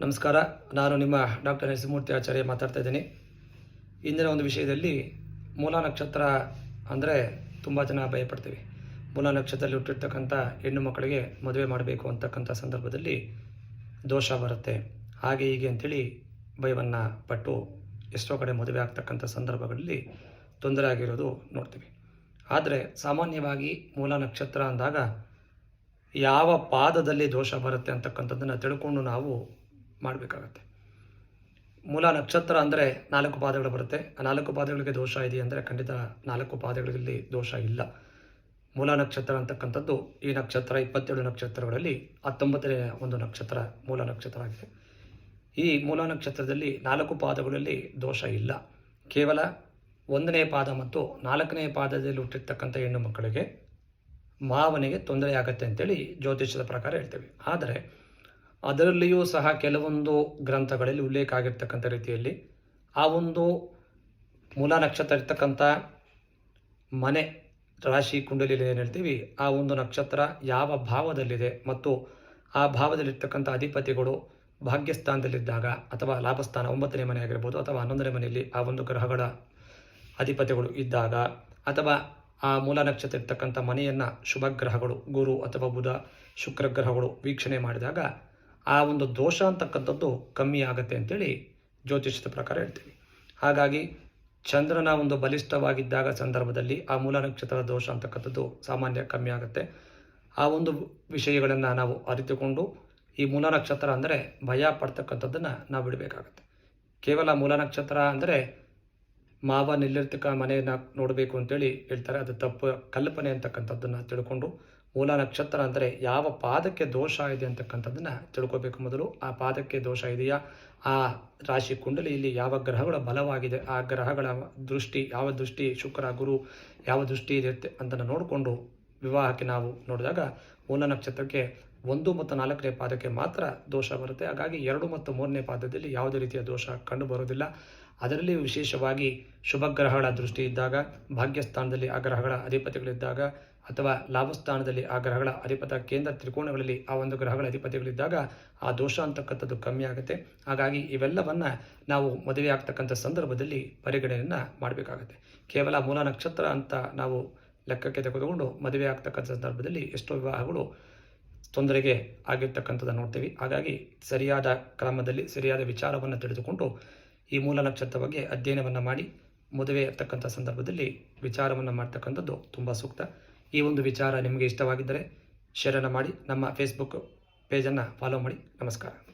ನಮಸ್ಕಾರ. ನಾನು ನಿಮ್ಮ ಡಾಕ್ಟರ್ ನರಸಿಂಹಮೂರ್ತಿ ಆಚಾರ್ಯ ಮಾತಾಡ್ತಾ ಇದ್ದೀನಿ. ಇಂದಿನ ಒಂದು ವಿಷಯದಲ್ಲಿ ಮೂಲ ನಕ್ಷತ್ರ ಅಂದರೆ ತುಂಬ ಜನ ಭಯಪಡ್ತೀವಿ. ಮೂಲ ನಕ್ಷತ್ರದಲ್ಲಿ ಹುಟ್ಟಿರ್ತಕ್ಕಂಥ ಹೆಣ್ಣು ಮಕ್ಕಳಿಗೆ ಮದುವೆ ಮಾಡಬೇಕು ಅಂತಕ್ಕಂಥ ಸಂದರ್ಭದಲ್ಲಿ ದೋಷ ಬರುತ್ತೆ. ಹಾಗೆ ಹೀಗೆ ಅಂತೇಳಿ ಭಯವನ್ನು ಪಟ್ಟು ಎಷ್ಟೋ ಕಡೆ ಮದುವೆ ಆಗ್ತಕ್ಕಂಥ ಸಂದರ್ಭಗಳಲ್ಲಿ ತೊಂದರೆ ಆಗಿರೋದು ನೋಡ್ತೀವಿ. ಆದರೆ ಸಾಮಾನ್ಯವಾಗಿ ಮೂಲ ನಕ್ಷತ್ರ ಅಂದಾಗ ಯಾವ ಪಾದದಲ್ಲಿ ದೋಷ ಬರುತ್ತೆ ಅಂತಕ್ಕಂಥದ್ದನ್ನು ತಿಳ್ಕೊಂಡು ನಾವು ಮಾಡಬೇಕಾಗತ್ತೆ. ಮೂಲ ನಕ್ಷತ್ರ ಅಂದರೆ ನಾಲ್ಕು ಪಾದಗಳು ಬರುತ್ತೆ. ಆ ನಾಲ್ಕು ಪಾದಗಳಿಗೆ ದೋಷ ಇದೆ ಅಂದರೆ ಖಂಡಿತ ನಾಲ್ಕು ಪಾದಗಳಲ್ಲಿ ದೋಷ ಇಲ್ಲ. ಮೂಲ ನಕ್ಷತ್ರ ಅಂತಕ್ಕಂಥದ್ದು ಈ ನಕ್ಷತ್ರ ಇಪ್ಪತ್ತೇಳು ನಕ್ಷತ್ರಗಳಲ್ಲಿ ಹತ್ತೊಂಬತ್ತನೇ ಒಂದು ನಕ್ಷತ್ರ ಮೂಲ ನಕ್ಷತ್ರ ಆಗಿದೆ. ಈ ಮೂಲ ನಕ್ಷತ್ರದಲ್ಲಿ ನಾಲ್ಕು ಪಾದಗಳಲ್ಲಿ ದೋಷ ಇಲ್ಲ. ಕೇವಲ ಒಂದನೇ ಪಾದ ಮತ್ತು ನಾಲ್ಕನೇ ಪಾದದಲ್ಲಿ ಹುಟ್ಟಿರ್ತಕ್ಕಂಥ ಹೆಣ್ಣು ಮಕ್ಕಳಿಗೆ ಮಾವನಿಗೆ ತೊಂದರೆ ಆಗತ್ತೆ ಅಂತೇಳಿ ಜ್ಯೋತಿಷ್ಯದ ಪ್ರಕಾರ ಹೇಳ್ತೇವೆ. ಆದರೆ ಅದರಲ್ಲಿಯೂ ಸಹ ಕೆಲವೊಂದು ಗ್ರಂಥಗಳಲ್ಲಿ ಉಲ್ಲೇಖ ಆಗಿರ್ತಕ್ಕಂಥ ರೀತಿಯಲ್ಲಿ ಆ ಒಂದು ಮೂಲ ನಕ್ಷತ್ರ ಇರ್ತಕ್ಕಂಥ ಮನೆ ರಾಶಿ ಕುಂಡಲಿಯಲ್ಲಿ ಏನು ಹೇಳ್ತೀವಿ? ಆ ಒಂದು ನಕ್ಷತ್ರ ಯಾವ ಭಾವದಲ್ಲಿದೆ ಮತ್ತು ಆ ಭಾವದಲ್ಲಿರ್ತಕ್ಕಂಥ ಅಧಿಪತಿಗಳು ಭಾಗ್ಯಸ್ಥಾನದಲ್ಲಿದ್ದಾಗ ಅಥವಾ ಲಾಭಸ್ಥಾನ ಒಂಬತ್ತನೇ ಮನೆ ಆಗಿರ್ಬೋದು ಅಥವಾ ಹನ್ನೊಂದನೇ ಮನೆಯಲ್ಲಿ ಆ ಒಂದು ಗ್ರಹಗಳ ಅಧಿಪತಿಗಳು ಇದ್ದಾಗ ಅಥವಾ ಆ ಮೂಲ ನಕ್ಷತ್ರ ಇರ್ತಕ್ಕಂಥ ಮನೆಯನ್ನು ಶುಭ ಗ್ರಹಗಳು, ಗುರು ಅಥವಾ ಬುಧ ಶುಕ್ರ ಗ್ರಹಗಳು ವೀಕ್ಷಣೆ ಮಾಡಿದಾಗ ಆ ಒಂದು ದೋಷ ಅಂತಕ್ಕಂಥದ್ದು ಕಮ್ಮಿ ಆಗುತ್ತೆ ಅಂತೇಳಿ ಜ್ಯೋತಿಷ್ಯದ ಪ್ರಕಾರ ಹೇಳ್ತೀವಿ ಹಾಗಾಗಿ ಚಂದ್ರನ ಒಂದು ಬಲಿಷ್ಠವಾಗಿದ್ದಾಗ ಸಂದರ್ಭದಲ್ಲಿ ಆ ಮೂಲ ನಕ್ಷತ್ರದ ದೋಷ ಅಂತಕ್ಕಂಥದ್ದು ಸಾಮಾನ್ಯ ಕಮ್ಮಿ ಆಗುತ್ತೆ. ಆ ಒಂದು ವಿಷಯಗಳನ್ನು ನಾವು ಅರಿತುಕೊಂಡು ಈ ಮೂಲ ನಕ್ಷತ್ರ ಅಂದರೆ ಭಯ ಪಡ್ತಕ್ಕಂಥದ್ದನ್ನು ನಾವು ಬಿಡಬೇಕಾಗತ್ತೆ. ಕೇವಲ ಮೂಲ ನಕ್ಷತ್ರ ಅಂದರೆ ಮಾವ ನಿಲ್ಲಿರ್ತಕ್ಕ ಮನೆಯನ್ನು ನೋಡಬೇಕು ಅಂತೇಳಿ ಹೇಳ್ತಾರೆ. ಅದು ತಪ್ಪು ಕಲ್ಪನೆ ಅಂತಕ್ಕಂಥದ್ದನ್ನು ತಿಳ್ಕೊಂಡು ಮೂಲ ನಕ್ಷತ್ರ ಅಂದರೆ ಯಾವ ಪಾದಕ್ಕೆ ದೋಷ ಇದೆ ಅಂತಕ್ಕಂಥದ್ದನ್ನು ತಿಳ್ಕೋಬೇಕು ಮೊದಲು. ಆ ಪಾದಕ್ಕೆ ದೋಷ ಇದೆಯಾ? ಆ ರಾಶಿ ಕುಂಡಲಿಯಲ್ಲಿ ಯಾವ ಗ್ರಹಗಳ ಬಲವಾಗಿದೆ? ಆ ಗ್ರಹಗಳ ದೃಷ್ಟಿ, ಯಾವ ದೃಷ್ಟಿ ಶುಕ್ರ, ಗುರು, ಯಾವ ದೃಷ್ಟಿ ಇದೆ ಅಂತ ನೋಡಿಕೊಂಡು ವಿವಾಹಕ್ಕೆ ನಾವು ನೋಡಿದಾಗ ಮೂಲ ನಕ್ಷತ್ರಕ್ಕೆ ಒಂದು ಮತ್ತು ನಾಲ್ಕನೇ ಪಾದಕ್ಕೆ ಮಾತ್ರ ದೋಷ ಬರುತ್ತೆ. ಹಾಗಾಗಿ ಎರಡು ಮತ್ತು ಮೂರನೇ ಪಾದದಲ್ಲಿ ಯಾವುದೇ ರೀತಿಯ ದೋಷ ಕಂಡು ಬರೋದಿಲ್ಲ ಅದರಲ್ಲಿ ವಿಶೇಷವಾಗಿ ಶುಭ ಗ್ರಹಗಳ ದೃಷ್ಟಿ ಇದ್ದಾಗ, ಭಾಗ್ಯಸ್ಥಾನದಲ್ಲಿ ಆ ಗ್ರಹಗಳ ಅಧಿಪತಿಗಳಿದ್ದಾಗ, ಅಥವಾ ಲಾಭಸ್ಥಾನದಲ್ಲಿ ಆ ಗ್ರಹಗಳ ಅಧಿಪತ ಕೇಂದ್ರ ತ್ರಿಕೋಣಗಳಲ್ಲಿ ಆ ಒಂದು ಗ್ರಹಗಳ ಅಧಿಪತಿಗಳಿದ್ದಾಗ ಆ ದೋಷ ಅಂತಕ್ಕಂಥದ್ದು ಕಮ್ಮಿ ಆಗುತ್ತೆ. ಹಾಗಾಗಿ ಇವೆಲ್ಲವನ್ನು ನಾವು ಮದುವೆ ಆಗ್ತಕ್ಕಂಥ ಸಂದರ್ಭದಲ್ಲಿ ಪರಿಗಣನೆಯನ್ನು ಮಾಡಬೇಕಾಗತ್ತೆ. ಕೇವಲ ಮೂಲ ನಕ್ಷತ್ರ ಅಂತ ನಾವು ಲೆಕ್ಕಕ್ಕೆ ತೆಗೆದುಕೊಂಡು ಮದುವೆ ಆಗ್ತಕ್ಕಂಥ ಸಂದರ್ಭದಲ್ಲಿ ಎಷ್ಟೋ ವಿವಾಹಗಳು ತೊಂದರೆಗೆ ಆಗಿರ್ತಕ್ಕಂಥದ್ದನ್ನು ನೋಡ್ತೀವಿ. ಹಾಗಾಗಿ ಸರಿಯಾದ ಕ್ರಮದಲ್ಲಿ ಸರಿಯಾದ ವಿಚಾರವನ್ನು ತಿಳಿದುಕೊಂಡು ಈ ಮೂಲ ನಕ್ಷತ್ರ ಬಗ್ಗೆ ಅಧ್ಯಯನವನ್ನು ಮಾಡಿ ಮದುವೆ ಆಗ್ತಕ್ಕಂಥ ಸಂದರ್ಭದಲ್ಲಿ ವಿಚಾರವನ್ನು ಮಾಡ್ತಕ್ಕಂಥದ್ದು ತುಂಬ ಸೂಕ್ತ. ಈ ಒಂದು ವಿಚಾರ ನಿಮಗೆ ಇಷ್ಟವಾಗಿದ್ದರೆ ಶೇರನ್ನು ಮಾಡಿ, ನಮ್ಮ ಫೇಸ್ಬುಕ್ ಪೇಜನ್ನು ಫಾಲೋ ಮಾಡಿ. ನಮಸ್ಕಾರ.